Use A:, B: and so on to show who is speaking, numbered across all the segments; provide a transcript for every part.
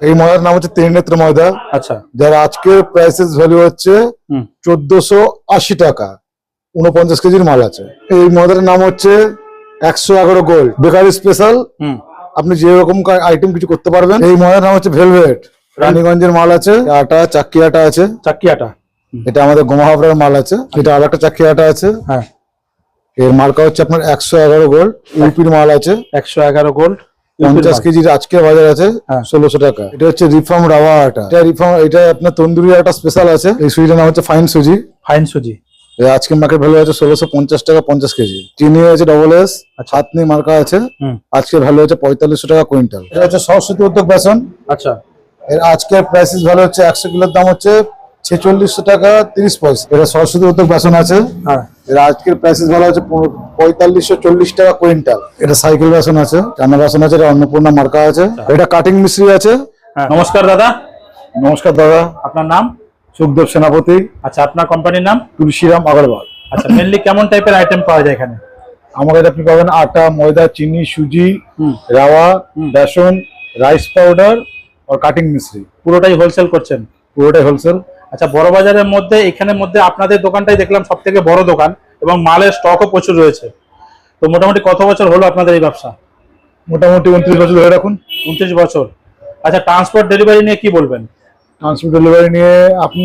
A: এই ময়দার নাম হচ্ছে ত্রিনেত্র ময়দা
B: আচ্ছা।
A: যার আজকের প্রাইসেস ভ্যালু হচ্ছে। চোদ্দশো আশি টাকা। উনপঞ্চাশ কেজির মাল আছে। এই ময়দার নাম হচ্ছে একশো এগারো গোল্ড বেকারি স্পেশাল আপনি যে রকম আইটেম কিছু করতে পারবেন। এই ময়দার নাম হচ্ছে ভেলভেট রানীগঞ্জের মাল আছে। আটা চাক্কি আটা আছে।
B: চাক্কি আটা
A: এটা আমাদের গোমাহাবড়ার মাল আছে। এটা আর একটা চাক্কি আটা আছে।
B: হ্যাঁ।
A: এর মার্কা হচ্ছে আপনার একশো এগারো গোল্ড ইউপির মাল আছে।
B: একশো এগারো গোল্ড
A: পঞ্চাশ কেজির আজকের বাজার আছে
B: হ্যাঁ।
A: ষোলোশো টাকা। এটা হচ্ছে রিফর্ম রাওয়া আটা। এটা রিফর্ম এটা আপনার তন্দুরি আটা স্পেশাল আছে। এই সুজিটার নাম হচ্ছে ফাইন সুজি
B: ফাইন সুজি
A: এর আজকের মার্কেট ভ্যালু আছে ষোলোশো পঞ্চাশ টাকা পঞ্চাশ কেজি। চিনি আছে ডবল এস
B: আচ্ছা।
A: হাতনি মার্কা আছে।
B: হুম।
A: আজকের ভ্যালু হচ্ছে পঁয়তাল্লিশশো টাকা কুইন্টাল। এটা হচ্ছে সরস্বতী উদ্যোগ বেসন।
B: আচ্ছা।
A: এর আজকের প্রাইসেস ভ্যালু হচ্ছে একশো কিলোর দাম হচ্ছে ছেচল্লিশশো টাকা তিরিশ পয়সা। এটা সরস্বতী উদ্যোগ বেসন আছে।
B: হ্যাঁ।
A: এর আজকের প্রাইসেস আছে পো- পঁয়তাল্লিশশো চল্লিশ টাকা কুইন্টাল এটা সাইকেল বাসন আছে রান্না বাসন আছে এটা অন্নপূর্ণা মার্কা আছে। এটা কাটিং মিস্ত্রি আছে।
B: হ্যাঁ। নমস্কার দাদা।
A: নমস্কার দাদা।
B: আপনার নাম?
A: সুখদেব সেনাপতি।
B: আচ্ছা আপনার কোম্পানির নাম?
A: তুলসীরাম আগরওয়াল।
B: আচ্ছা মেনলি কেমন টাইপের আইটেম পাওয়া যায় এখানে?
A: আমার কাছে আপনি পাবেন আটা ময়দা চিনি সুজি রাওয়া বেসন রাইস পাউডার আর কাটিং মিস্ত্রি
B: পুরোটাই হোলসেল করছেন?
A: পুরোটাই হোলসেল
B: আচ্ছা বড় বাজারের মধ্যে এখানের মধ্যে আপনাদের দোকানটাই দেখলাম সব থেকে বড় দোকান এবং মালের স্টকও প্রচুর রয়েছে। তো মোটামুটি কত বছর হলো আপনাদের এই ব্যবসা?
A: মোটামুটি উনত্রিশ বছর ধরে রাখুন।
B: উনত্রিশ বছর। আচ্ছা ট্রান্সপোর্ট ডেলিভারি নিয়ে কি বলবেন?
A: ট্রান্সপোর্ট ডেলিভারি নিয়ে আপনি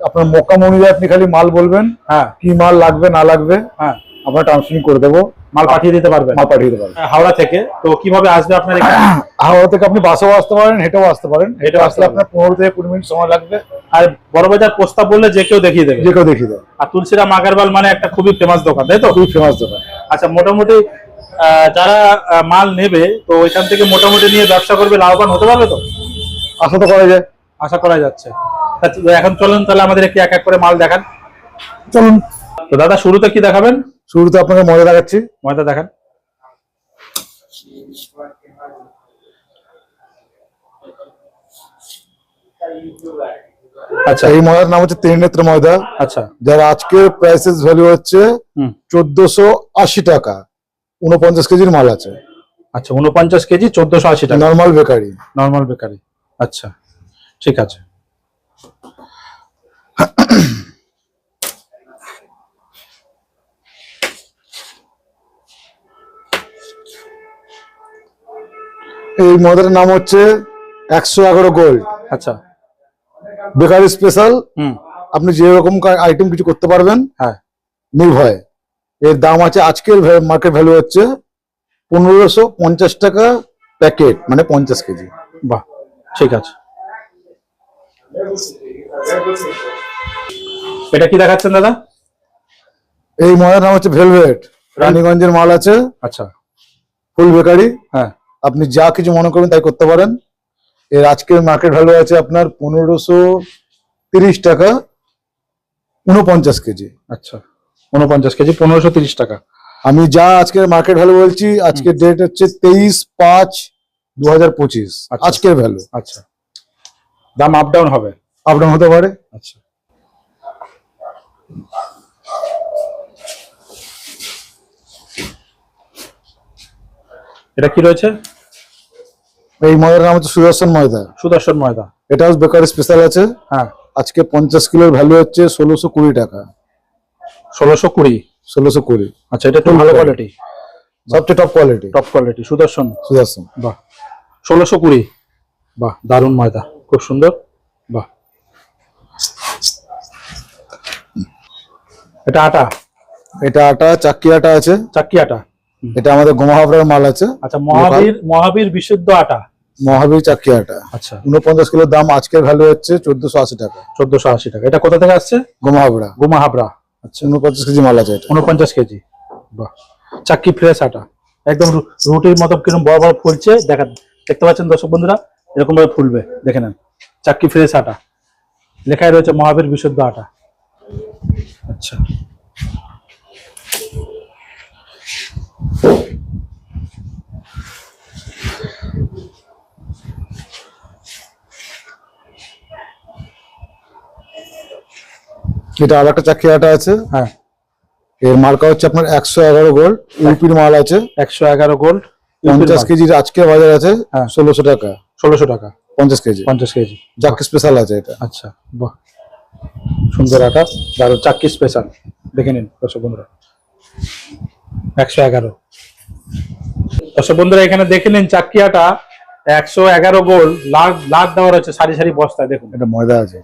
A: আপনার মোকাম অনুযায়ী আপনি খালি মাল বলবেন
B: হ্যাঁ।
A: কি মাল লাগবে না লাগবে
B: হ্যাঁ।
A: আমরা ট্রান্সফারিং করে দেবো।
B: মাল পাঠিয়ে দিতে পারবেন?
A: মাল পাঠিয়ে দিতে পারবেন।
B: হাওড়া থেকে। তো কীভাবে আসবে আপনার
A: হাওড়া থেকে আপনি বাসেও আসতে পারেন হেঁটেও আসতে পারেন। হেঁটে আসলে আপনার পনেরো থেকে কুড়ি মিনিট সময় লাগবে।
B: আর বড় বাজার প্রস্তাব বললে যে কেউ দেখিয়ে দেবে।
A: যে কেউ দেখিয়ে দেবে।
B: আর তুলসিরাম আগারওয়াল মানে একটা খুবই ফেমাস দোকান তাই তো?
A: খুবই ফেমাস দোকান।
B: আচ্ছা মোটামুটি যারা মাল নেবে তো ওইখান থেকে মোটামুটি নিয়ে ব্যবসা করবে লাভবান হতে পারবে তো?
A: আশা তো করা যায়।
B: আশা করা যাচ্ছে। এখন চলুন তাহলে আমাদের একটু এক এক করে মাল দেখান।
A: চলুন।
B: তো দাদা শুরুতে কি দেখাবেন?
A: শুরুতে আপনাকে ময়দা দেখাচ্ছি।
B: ময়দা দেখান। আচ্ছা।
A: এই ময়দার নাম হচ্ছে ত্রিনেত্র ময়দা।
B: আচ্ছা।
A: যার আজকের প্রাইসেস ভ্যালু হচ্ছে চোদ্দশো আশি টাকা। উনপঞ্চাশ কেজির মাল আছে।
B: আচ্ছা উনপঞ্চাশ কেজি চোদ্দশো আশি টাকা।
A: Normal bakery.
B: Normal bakery. আচ্ছা ঠিক আছে।
A: এই মদের নাম হচ্ছে একশো এগারো গোল্ড।
B: আচ্ছা।
A: বেকারি স্পেশাল আপনি যে রকম আইটেম কিছু করতে পারবেন
B: হ্যাঁ।
A: নির্ভয়। এর দাম আছে আজকের মার্কেট ভ্যালু হচ্ছে পনেরোশো পঞ্চাশ টাকা প্যাকেট মানে পঞ্চাশ কেজি।
B: বাহ ঠিক আছে। এটা কি দেখাচ্ছেন দাদা?
A: এই ময়দার নাম হচ্ছে ভেলভেট রানীগঞ্জের মাল আছে।
B: আচ্ছা।
A: Full bakery.
B: হ্যাঁ।
A: আপনি যা কিছু মনে করবেন তাই করতে পারেন। এর আজকের মার্কেট ভ্যালু আছে আপনার পনেরোশো তিরিশ টাকা উনপঞ্চাশ কেজি।
B: আচ্ছা উনপঞ্চাশ কেজি পনেরোশো তিরিশ টাকা।
A: আমি যা আজকের মার্কেট ভ্যালু বলছি আজকের ডেট হচ্ছে তেইশ পাঁচ দু হাজার পঁচিশ
B: আচ্ছা।
A: আজকের ভ্যালু
B: আচ্ছা। দাম আপ ডাউন হবে?
A: আপডাউন হতে পারে।
B: আচ্ছা। এটা কি রয়েছে?
A: এই ময়দার নাম হচ্ছে সুদর্শন ময়দা
B: সুদর্শন ময়দা
A: এটাও বেকারি স্পেশাল আছে।
B: হ্যাঁ।
A: আজকে পঞ্চাশ কিলোর ভ্যালু হচ্ছে ষোলোশো কুড়ি টাকা।
B: ষোলোশো কুড়ি?
A: ষোলোশো কুড়ি।
B: আচ্ছা এটা একটু ভালো কোয়ালিটি
A: সবচেয়ে top quality
B: top quality Sudarshan.
A: Sudarshan.
B: বাহ। ষোলোশো কুড়ি? বাহ। দারুণ ময়দা খুব সুন্দর। বাহ। এটা আটা?
A: এটা আটা চাক্কি আটা আছে।
B: চাক্কি আটা।
A: এটা আমাদের গোমাহাবড়ার মাল আছে।
B: আচ্ছা মহাবীর মহাবীর বিশুদ্ধ আটা?
A: মহাবীর চাক্কি আটা
B: আচ্ছা।
A: উনপঞ্চাশ কিলোর দাম আজকের ভ্যালু হচ্ছে চোদ্দশো আশি টাকা।
B: চোদ্দশো আশি টাকা। এটা কোথা থেকে আসছে?
A: গোমাহাবড়া।
B: গুমা হাবড়া
A: আচ্ছা উনপঞ্চাশ কেজি মাল আছে এটা।
B: উনপঞ্চাশ কেজি। বাহ। চাক্কি ফ্রেশ আটা। একদম রুটির মতো কীরকম বড় বড় ফুলছে। দেখা দেখতে পাচ্ছেন দর্শক বন্ধুরা? এরকম ভাবে ফুলবে। দেখে নেন। চাক্কি ফ্রেশ আটা। লেখায় রয়েছে মহাবীর বিশুদ্ধ আটা। আচ্ছা।
A: এটা আর একটা চাক্কি আটা আছে।
B: হ্যাঁ।
A: এর মার্কা হচ্ছে আপনার একশো এগারো গোল্ড ইউপির মাল আছে।
B: একশো এগারো গোল্ড
A: পঞ্চাশ কেজির আজকের বাজার আছে
B: হ্যাঁ।
A: ষোলোশো টাকা।
B: ষোলোশো টাকা।
A: পঞ্চাশ কেজি।
B: পঞ্চাশ কেজি।
A: যাক স্পেশাল আছে এটা।
B: আচ্ছা বাহ। সুন্দর আটা। দারুণ। চাক্কি স্পেশাল দেখে নিন দর্শক বন্ধুরা। একশো এগারো। দর্শক বন্ধুরা এখানে দেখে নিন চাক্কি আটা একশো এগারো গোল লাখ লাখ দেওয়া রয়েছে সারি সারি বস্তায়। দেখুন।
A: এটা ময়দা আছে।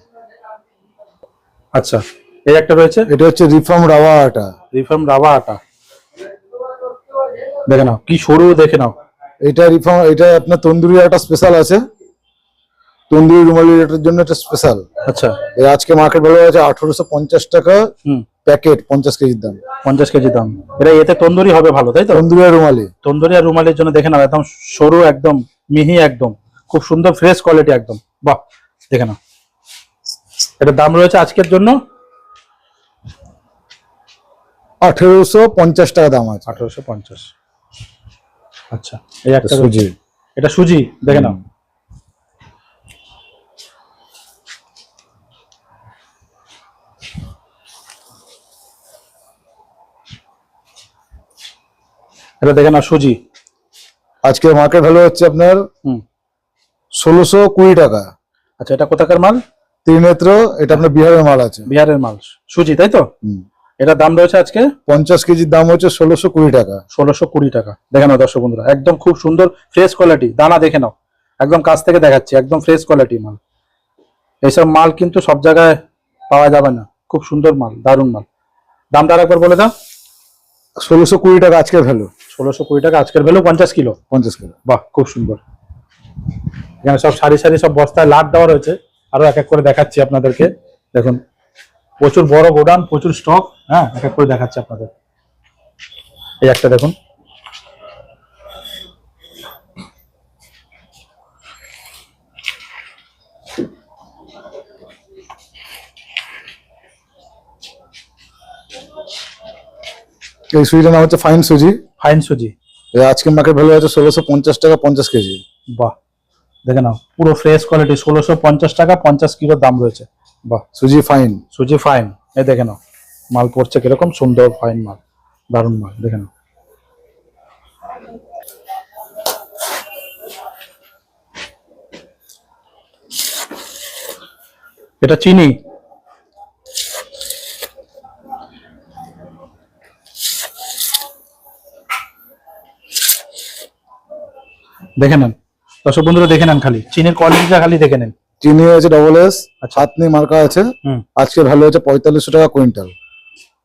B: আচ্ছা এই একটা রয়েছে?
A: এটা হচ্ছে রিফর্ম রাওয়া আটা।
B: রিফর্ম রাবা আটা। দেখে নাও কি সরু দেখে নাও।
A: এটা রিফর্ম এটা আপনার তন্দুরি আটা স্পেশাল আছে। তন্দুরি রুমালি আটার জন্য এটা স্পেশাল
B: আচ্ছা।
A: এর আজকে মার্কেট ভ্যালু আছে আঠারোশো পঞ্চাশ টাকা
B: হুম।
A: প্যাকেট পঞ্চাশ কেজির দাম।
B: পঞ্চাশ কেজি দাম। এটা এতে তন্দুরি হবে ভালো তাই তো?
A: তন্দুরি আর রুমালি।
B: তন্দুরি আর রুমালের জন্য দেখে নাও একদম সরু একদম মিহি একদম। খুব সুন্দর ফ্রেশ কোয়ালিটি একদম। বাহ দেখে নাও। এটা দাম রয়েছে আজকের জন্য?
A: আঠেরোশো পঞ্চাশ টাকা দাম আছে।
B: আঠারোশো পঞ্চাশ। আচ্ছা এই একটা
A: সুজি।
B: এটা সুজি দেখে নাও। এটা দেখে নাও সুজি।
A: আজকে মার্কেট ভ্যালু হচ্ছে আপনার
B: হুম।
A: ষোলোশো কুড়ি টাকা।
B: আচ্ছা এটা কোথাকার মাল?
A: ত্রিনেত্র এটা আপনার বিহারের মাল আছে।
B: বিহারের মাল। সুজি তাই তো। এটা দাম রয়েছে আজকে?
A: পঞ্চাশ কেজির দাম হচ্ছে ষোলোশো কুড়ি টাকা।
B: ষোলোশো কুড়ি টাকা। দেখে নাও দর্শক বন্ধুরা একদম খুব সুন্দর ফ্রেশ কোয়ালিটি দানা দেখে নাও। একদম কাছ থেকে দেখাচ্ছি একদম ফ্রেশ কোয়ালিটি মাল। এইসব মাল কিন্তু সব জায়গায় পাওয়া যাবে না। খুব সুন্দর মাল দারুণ মাল। দামটা আরেকবার বলে দাও।
A: ষোলোশো কুড়ি টাকা আজকের ভ্যালু
B: ষোলোশো কুড়ি টাকা আজকের ভ্যালু পঞ্চাশ কিলো।
A: পঞ্চাশ কিলো।
B: বাহ খুব সুন্দর। এখানে সব সারি সারি সব বস্তায় লাট দেওয়া রয়েছে। আরও এক এক করে দেখাচ্ছি আপনাদেরকে। দেখুন প্রচুর বড় গোডাউন প্রচুর স্টক হ্যাঁ এক এক করে দেখাচ্ছি আপনাদের। এই একটা দেখুন।
A: এই সুজিটার নাম হচ্ছে ফাইন সুজি।
B: ফাইন সুজি।
A: আজকের মার্কেট ভ্যালু হচ্ছে ষোলোশো পঞ্চাশ টাকা পঞ্চাশ কেজি।
B: বাহ। দেখে নাও পুরো ফ্রেশ কোয়ালিটি ষোলোশো পঞ্চাশ টাকা পঞ্চাশ কিলো দাম রয়েছে। বাহ
A: সুজি ফাইন
B: সুজি ফাইন এই দেখে নাও মাল পড়ছে কীরকম সুন্দর ফাইন মাল দারুণ মাল দেখে নাও। এটা চিনি? দেখে নেন। দর্শক বন্ধুরা দেখে নেন খালি। চিনির কোয়ালিটিটা খালি দেখে নেন।
A: চিনি হয়েছে ডবল এস
B: আচ্ছা।
A: হাতনি মার্কা আছে।
B: হুম।
A: আজকের ভ্যালু হচ্ছে পঁয়তাল্লিশশো টাকা কুইন্টাল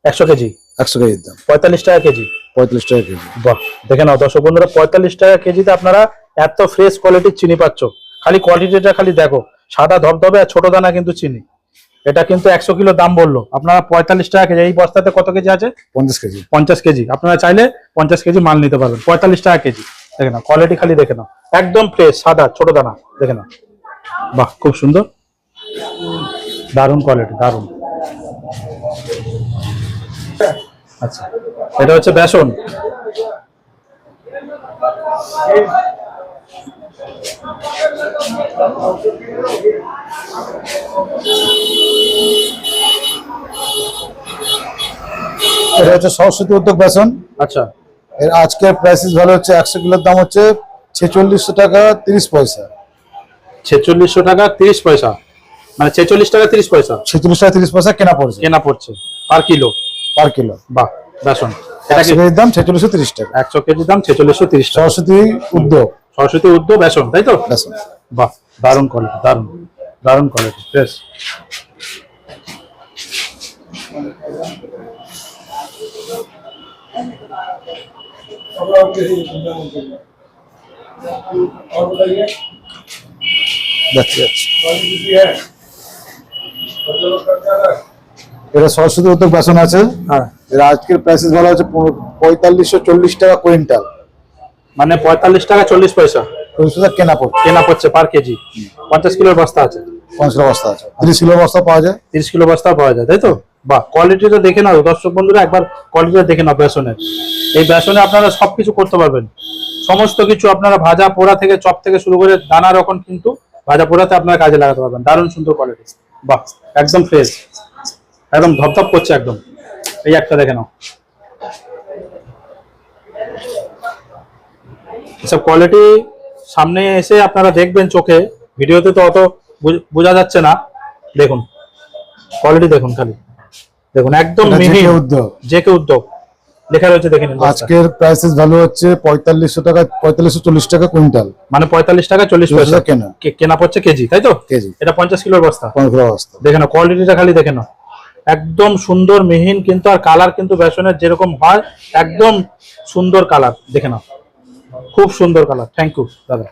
B: একশো কেজি?
A: একশো কেজির দাম।
B: পঁয়তাল্লিশ টাকা কেজি?
A: পঁয়তাল্লিশ টাকা কেজি।
B: বাহ দেখে নাও দর্শক বন্ধুরা পঁয়তাল্লিশ টাকা কেজিতে আপনারা এত ফ্রেশ কোয়ালিটির চিনি পাচ্ছ। খালি কোয়ালিটিটা খালি দেখো সাদা ধবধবে আর ছোট দানা কিন্তু চিনি। এটা কিন্তু একশো কিলো দাম বলল। আপনারা পঁয়তাল্লিশ টাকা কেজি এই বস্তাতে কত কেজি আছে?
A: পঞ্চাশ কেজি।
B: পঞ্চাশ কেজি। আপনারা চাইলে পঞ্চাশ কেজি মাল নিতে পারবেন। পঁয়তাল্লিশ টাকা কেজি। দেখে নাও কোয়ালিটি খালি দেখে নাও। একদম ফ্রেশ সাদা, ছোট দানা, দেখে নাও। বাহ, খুব সুন্দর। দারুণ কোয়ালিটি দারুণ। আচ্ছা এটা হচ্ছে বেসন।
A: এটা হচ্ছে সরস্বতী উদ্যোগ বেসন।
B: আচ্ছা।
A: এর আজকের প্রাইসিস ভালো হচ্ছে একশো কিলোর দাম হচ্ছে ছেচল্লিশশো টাকা তিরিশ পয়সা।
B: ছেচল্লিশশো টাকা তিরিশ পয়সা? মানে ছেচল্লিশ টাকা তিরিশ পয়সা?
A: ছেচল্লিশ টাকা তিরিশ পয়সা কেনা পড়ছে।
B: কেনা পড়ছে। Per kilo?
A: Per kilo.
B: বাহ বেসন
A: একশো কেজির দাম ছেচল্লিশশো তিরিশ টাকা।
B: একশো কেজি দাম ছেচল্লিশশো তিরিশ টাকা।
A: সরস্বতী উদ্যোগ।
B: সরস্বতী উদ্যোগ বেসন তাই তো?
A: বেসন
B: বাহ দারুণ কোয়ালিটি দারুণ দারুণ কোয়ালিটি ফ্রেশ
A: যাচ্ছে যাচ্ছে। এটা সরস্বতী উদ্যোগ বেসন আছে।
B: হ্যাঁ।
A: এর আজকের প্রাইসিস ভালো হচ্ছে পঁয়তাল্লিশশো চল্লিশ টাকা কুইন্টাল।
B: মানে পঁয়তাল্লিশ টাকা চল্লিশ পয়সা।
A: চল্লিশ টাকা কেনা পড়ছে।
B: কেনা পড়ছে পার কেজি। পঞ্চাশ কিলোর বস্তা আছে।
A: বস্তা তিরিশ কিলো বস্তা পাওয়া যায়।
B: তিরিশ কিলো পাওয়া যায়, তাই তো? দেখে নাও একবার কোয়ালিটিটা দেখে নাও বেসনের। এই বেসনে আপনারা সবকিছু করতে পারবেন। সমস্ত কিছু আপনারা ভাজা পোড়া থেকে চপ থেকে শুরু করে দানা রকম কিন্তু ভাজা পোড়াতে আপনারা কাজে লাগাতে পারবেন। দারুণ সুন্দর কোয়ালিটি বাহ, একদম ফ্রেশ একদম ধপধপ করছে একদম। এই একটা দেখে নাও। এসব কোয়ালিটি সামনে এসে আপনারা দেখবেন চোখে। ভিডিওতে তো অত বুঝ- যাচ্ছে না। দেখুন কোয়ালিটি দেখুন খালি। দেখুন একদম মিহি।
A: উদ্যোগ।
B: যে কে উদ্যোগ। লেখা রয়েছে দেখে নিন।
A: আজকের প্রাইসেস ভ্যালু হচ্ছে পঁয়তাল্লিশশো টাকা পঁয়তাল্লিশশো চল্লিশ টাকা কুইন্টাল।
B: মানে পঁয়তাল্লিশ টাকা চল্লিশ পয়সা।
A: কেনা।
B: কে- কেনা পড়ছে কেজি তাই তো?
A: কেজি।
B: এটা পঞ্চাশ কিলোর বস্তা।
A: পনেরো অবস্থা
B: দেখে নাও কোয়ালিটিটা খালি দেখে নাও। একদম সুন্দর মিহিন কিন্তু আর কালার কিন্তু বেসনের যেরকম হয় একদম সুন্দর কালার দেখে নাও। খুব সুন্দর কালার থ্যাংক ইউ দাদা।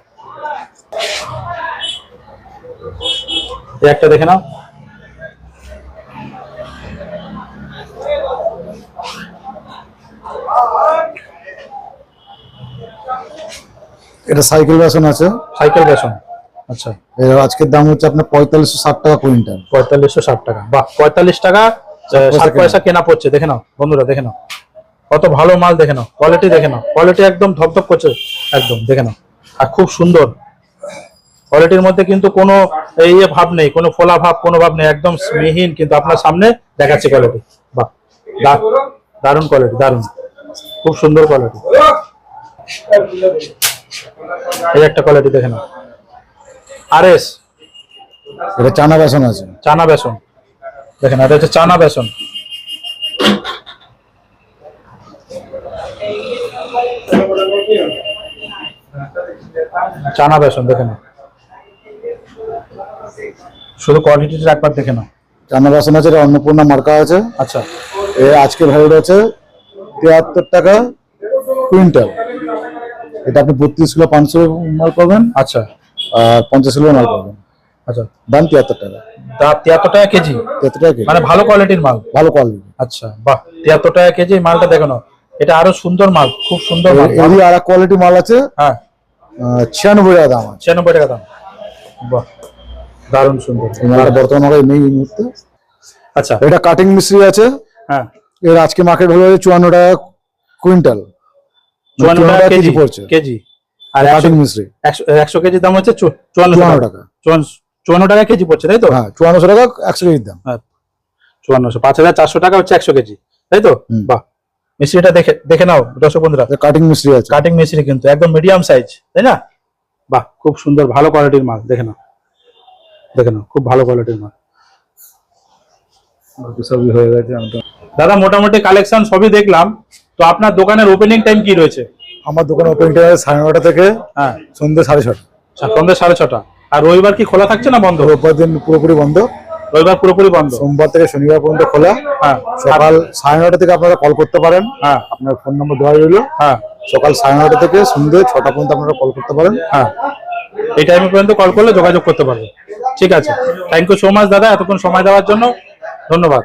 B: একটা দেখে নাও।
A: এটা সাইকেল বেসন আছে?
B: সাইকেল বেসন। আচ্ছা
A: এর আজকের দাম হচ্ছে আপনার পঁয়তাল্লিশশো ষাট টাকা কুইন্টাল।
B: পঁয়তাল্লিশশো ষাট টাকা। বাহ পঁয়তাল্লিশ টাকা
A: পয়সা
B: ষাট
A: কেনা।
B: পয়সা কেনা পড়ছে দেখে নাও বন্ধুরা দেখে নাও। কত ভালো মাল দেখে নাও কোয়ালিটি দেখে নাও। কোয়ালিটি একদম ধপধপ করছে একদম দেখে নাও। আর খুব সুন্দর। কোয়ালিটির মধ্যে কিন্তু কোনো এই ইয়ে ভাব নেই কোনো ফোলা ভাব কোনো ভাব নেই একদম মিহিন কিন্তু আপনার সামনে দেখাচ্ছে কোয়ালিটি বাহ দারুণ কোয়ালিটি দারুণ। খুব সুন্দর কোয়ালিটি এই একটা কোয়ালিটি দেখে নাও। আর এস
A: এটা চানা বেসন আছে।
B: চানা বেসন। দেখেন এটা হচ্ছে চানা বেসন। চানা বেসন দেখে নাও। শুধু কোয়ালিটিটা একবার দেখে নাও।
A: চানা বেসন আছে এটা অন্নপূর্ণা মার্কা আছে।
B: আচ্ছা।
A: এ আজকে ভ্যালু আছে তিয়াত্তর টাকা কুইন্টাল। এটা আপনি বত্রিশ কিলো পাঁচশো মাল পাবেন
B: আচ্ছা।
A: আর পঞ্চাশ কিলো মাল পাবেন।
B: আচ্ছা।
A: দাম তিয়াত্তর টাকা।
B: তা তিয়াত্তর টাকা কেজি?
A: তিয়াত্তর টাকা কেজি।
B: মানে ভালো কোয়ালিটির মাল?
A: ভালো কোয়ালিটি
B: আচ্ছা বাহ তিয়াত্তর টাকা কেজি মালটা দেখে নাও। এটা আরও সুন্দর মাল খুব সুন্দর মাল।
A: এরই আর কোয়ালিটি মাল আছে।
B: হ্যাঁ।
A: ছিয়ানব্বই টাকা দাম
B: ছিয়ানব্বই টাকা দাম। বাহ। দারুণ সুন্দর।
A: বর্তমান ভাবে নেই এই মুহূর্তে।
B: আচ্ছা।
A: এটা কাটিং মিস্ত্রি আছে।
B: হ্যাঁ।
A: এর আজকে মার্কেট আছে চুয়ান্ন টাকা কুইন্টাল
B: চুয়ান্ন টাকা কেজি
A: পড়ছে।
B: কেজি। আর একশো
A: কাটিং মিস্ত্রি
B: একশো- কেজির দাম হচ্ছে চুয়ান্ন টাকা। চুয়ান্ন টাকা কেজি পড়ছে তাই তো?
A: হ্যাঁ চুয়ান্নশো টাকা একশো কেজির দাম।
B: হ্যাঁ। চুয়ান্নশো। পাঁচ হাজার চারশো টাকা হচ্ছে একশো কেজি তাই তো। বাহ। মিস্ত্রিটা দেখে দেখে নাও দর্শক বন্ধুরা
A: কাটিং মিস্ত্রি আছে।
B: কাটিং মিস্ত্রি কিন্তু একদম মিডিয়াম সাইজ তাই না? বাহ খুব সুন্দর ভালো কোয়ালিটির মাল দেখে নাও। দেখে নাও খুব ভালো কোয়ালিটির মাল।
A: সবই হয়ে গেছে
B: দাদা মোটামুটি কালেকশন সবই দেখলাম। তো আপনার দোকানের ওপেনিং টাইম কি রয়েছে?
A: আমার দোকান ওপেন টাইম সাড়ে নটা থেকে
B: হ্যাঁ।
A: সন্ধ্যে সাড়ে ছটা।
B: আচ্ছা, সন্ধ্যে সাড়ে ছটা। আর রবিবার কি খোলা থাকছে না বন্ধ?
A: রোববার দিন পুরোপুরি বন্ধ।
B: রবিবার পুরোপুরি বন্ধ।
A: সোমবার থেকে শনিবার পর্যন্ত খোলা।
B: হ্যাঁ।
A: সকাল সাড়ে নটা থেকে আপনারা কল করতে পারেন।
B: হ্যাঁ।
A: আপনার ফোন নম্বর দেওয়া রইল।
B: হ্যাঁ।
A: সকাল সাড়ে নটা থেকে সন্ধ্যে ছটা পর্যন্ত আপনারা কল করতে পারেন।
B: হ্যাঁ। এই টাইমে পর্যন্ত কল করলে যোগাযোগ করতে পারবে। ঠিক আছে। থ্যাংক ইউ সো মাচ দাদা এতক্ষণ সময় দেওয়ার জন্য। ধন্যবাদ।